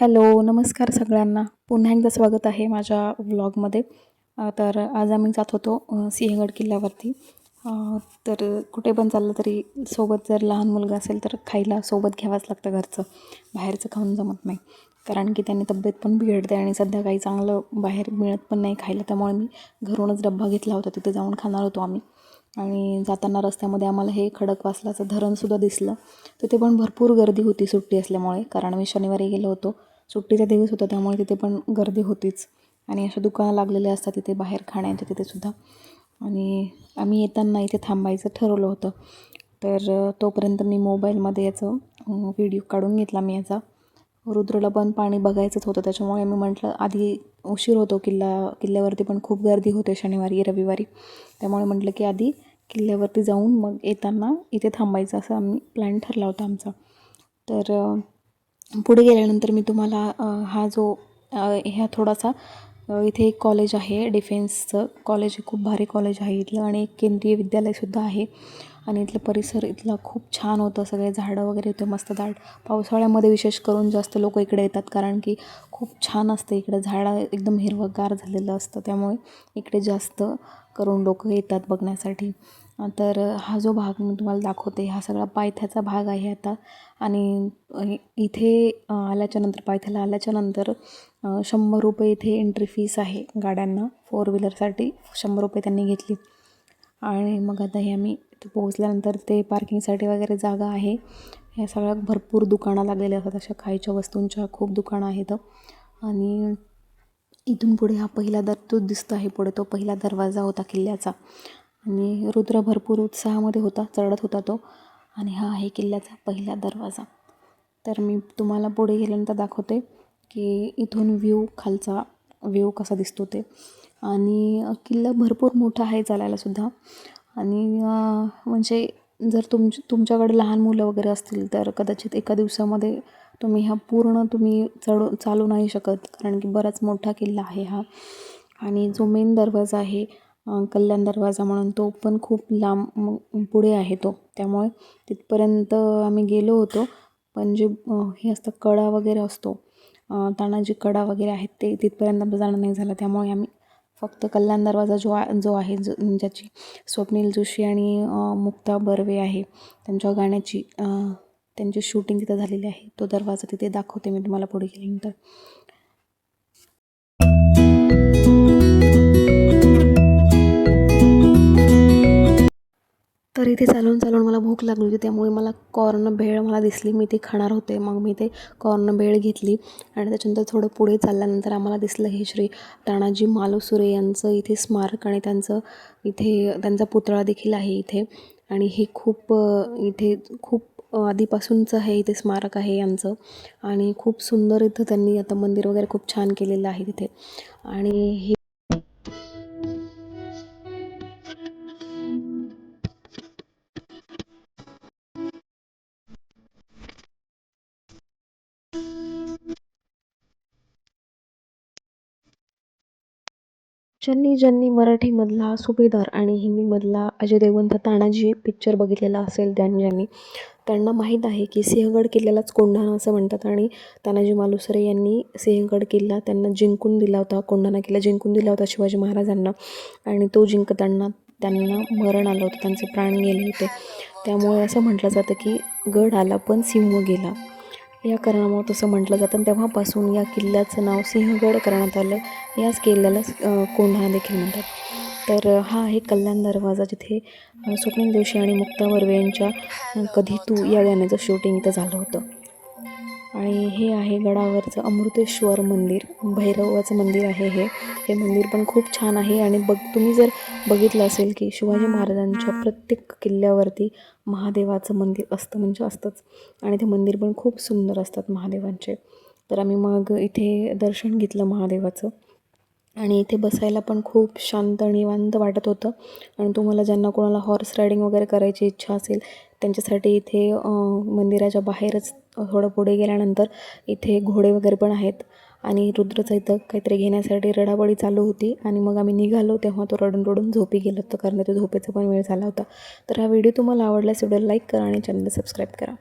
Hello नमस्कार सगळ्यांना. पुन्हा एकदा स्वागत आहे माझ्या व्लॉगमध्ये. तर आज आम्ही जात होतो सिंहगड किल्ल्यावरती. तर कुठे पण चाललं तरी सोबत जर लहान मुलगा असेल तर खायला सोबत घ्यावंच लागतं घरचं. बाहेरचं खाऊन जमत नाही. कारण की त्याने तब्येत पण बिघडते आणि सध्या काही चांगलं बाहेर मिळत पण नाही खायला. त्यामुळे मी घरूनच डब्बा घेतला होता. तिथे जाऊन खाणार होतो आम्ही. आणि जाताना रस्त्यामध्ये आम्हाला हे खडकवासलाचं धरणसुद्धा दिसलं. तिथे पण भरपूर गर्दी होती सुट्टी असल्यामुळे. कारण मी शनिवारी गेलो होतो. सुट्टीचा दिवस होता त्यामुळे तिथे पण गर्दी होतीच. आणि अशा दुकानं लागलेले असतात तिथे बाहेर खाण्याच्या तिथेसुद्धा आणि आम्ही येताना इथे थांबायचं ठरवलं होतं. तर तोपर्यंत मी मोबाईलमध्ये याचं व्हिडिओ काढून घेतला मी याचा. रुद्रला पण पाणी बघायचंच होतं त्याच्यामुळे मी म्हटलं आधी उशीर होतो किल्ला किल्ल्यावरती पण खूप गर्दी होते शनिवारी रविवारी. त्यामुळे म्हटलं की आधी किल्ल्यावरती जाऊन मग येताना इथे थांबायचं असं आम्ही प्लॅन ठरला होता आमचा. तर पुढे गेल्यानंतर मी तुम्हाला हा जो ह्या थोडासा इथे एक कॉलेज आहे डिफेन्सचं कॉलेज खूप भारी कॉलेज आहे इथलं आणि एक केंद्रीय विद्यालयसुद्धा आहे. आणि इथलं परिसर इथला खूप छान होतं. सगळे झाडं वगैरे होते मस्त दाट पावसाळ्यामध्ये विशेष करून जास्त लोक इकडे येतात कारण की खूप छान असतं इकडे. झाडं एकदम हिरवंगार झालेलं असतं त्यामुळे इकडे जास्त करून लोक येतात बघण्यासाठी. तर हा जो भाग मी तुम्हाला दाखवते हा सगळा पायथ्याचा भाग आहे आता. आणि इथे आल्याच्यानंतर पायथ्याला आल्याच्यानंतर शंभर रुपये इथे एंट्री फीस आहे गाड्यांना फोर व्हीलरसाठी शंभर रुपये त्यांनी घेतली. आणि मग आता हे आम्ही इथे पोहोचल्यानंतर ते पार्किंगसाठी वगैरे जागा आहे. ह्या सगळ्या भरपूर दुकानं लागलेल्या असतात अशा खायच्या वस्तूंच्या खूप दुकानं आहेत. आणि इथून पुढे हा पहिला दर तो दिसतो आहे पुढे तो पहिला दरवाजा होता किल्ल्याचा. आणि रुद्र भरपूर उत्साहामध्ये होता चढत होता तो. आणि हा आहे किल्ल्याचा पहिला दरवाजा. तर मी तुम्हाला पुढे गेल्यानंतर दाखवते की इथून व्ह्यू खालचा व्ह्यू कसा दिसतो ते. आणि किल्ला भरपूर मोठा आहे चालायलासुद्धा आणि म्हणजे जर तुम तुमच्याकडे लहान मुलं वगैरे असतील तर कदाचित एका दिवसामध्ये तुम्ही हा पूर्ण तुम्ही चढ चालू नाही शकत. कारण की बराच मोठा किल्ला आहे हा. आणि जो मेन दरवाजा आहे कल्याण दरवाजा म्हणून तो पण खूप लांब पुढे आहे तो. त्यामुळे तिथपर्यंत आम्ही गेलो होतो. पण जे हे असतं कडा वगैरे असतो तानाजी कडा वगैरे आहेत ते तिथपर्यंत आमचं जाणं नाही झालं. त्यामुळे आम्ही फक्त कल्याण दरवाजा जो आ जो आहे जो ज्याची स्वप्नील जोशी आणि मुक्ता बर्वे आहे त्यांच्या गाण्याची त्यांची शूटिंग तिथं झालेली आहे. तो दरवाजा तिथे दाखवते मी तुम्हाला पुढे गेल्यानंतर. इथे चालून चालून मला भूक लागली होती त्यामुळे मला कॉर्न भेळ मला दिसली. मी ते खाणार होते मग मी ते कॉर्न भेळ घेतली. आणि त्याच्यानंतर थोडं पुढे चालल्यानंतर आम्हाला दिसलं हे श्री तानाजी मालुसुरे यांचं इथे स्मारक आणि त्यांचं इथे त्यांचा पुतळा देखील आहे इथे. आणि हे खूप इथे खूप आधीपासूनचं हे इथे स्मारक आहे यांचं. आणि खूप सुंदर इथं त्यांनी आता मंदिर वगैरे खूप छान केलेलं आहे तिथे. आणि हे ज्यांनी ज्यांनी मराठीमधला सुभेदार आणि हिंदीमधला अजय देवगणचा तानाजी पिक्चर बघितलेला असेल ज्यांनी ज्यांनी त्यांना माहीत आहे की सिंहगड किल्ल्यालाच कोंढाणा असं म्हणतात आणि तानाजी मालुसरे यांनी सिंहगड किल्ला त्यांना जिंकून दिला होता कोंढाणा किल्ला जिंकून दिला होता शिवाजी महाराजांना आणि तो जिंकताना त्यांना मरण आलं होतं त्यांचे प्राण गेले होते. त्यामुळे असं म्हटलं जातं की गड आला पण सिंह गेला. या कारणामुळं तसं म्हटलं जातं. आणि तेव्हापासून या किल्ल्याचं नाव सिंहगड करण्यात आलं. याच किल्ल्याला कोंढाणा देखील म्हणतात. तर हा आहे कल्याण दरवाजा जिथे अ, स्वप्नील जोशी आणि मुक्ता बर्वे यांच्या कधी तू या गाण्याचं शूटिंग इथं झालं होतं. आणि हे आहे गडावरचं अमृतेश्वर मंदिर. भैरवाचं मंदिर आहे हे. हे मंदिर पण खूप छान आहे आणि बघ तुम्ही जर बघितलं असेल की शिवाजी महाराजांच्या प्रत्येक किल्ल्यावरती महादेवाचं मंदिर असतं म्हणजे असतंच. आणि ते मंदिर पण खूप सुंदर असतात महादेवांचे. तर आम्ही मग इथे दर्शन घेतलं महादेवाचं. आणि इथे बसायला पण खूप शांत निवांत वाटत होतं. आणि तुम्हाला ज्यांना कोणाला हॉर्स रायडिंग वगैरे करायची इच्छा असेल त्यांच्यासाठी इथे मंदिराच्या बाहेरच थोडं पुढे गेल्यानंतर इथे घोडे वगैरे पण आहेत. आणि रुद्रचं इथं काहीतरी घेण्यासाठी रडाबडी चालू होती. आणि मग आम्ही निघालो तेव्हा तो रडून रडून झोपी गेलो. होतो कारण तो झोपेचा पण वेळ झाला होता. तर हा व्हिडिओ तुम्हाला आवडल्यास व्हिडिओ लाईक करा आणि चॅनल सबस्क्राईब करा.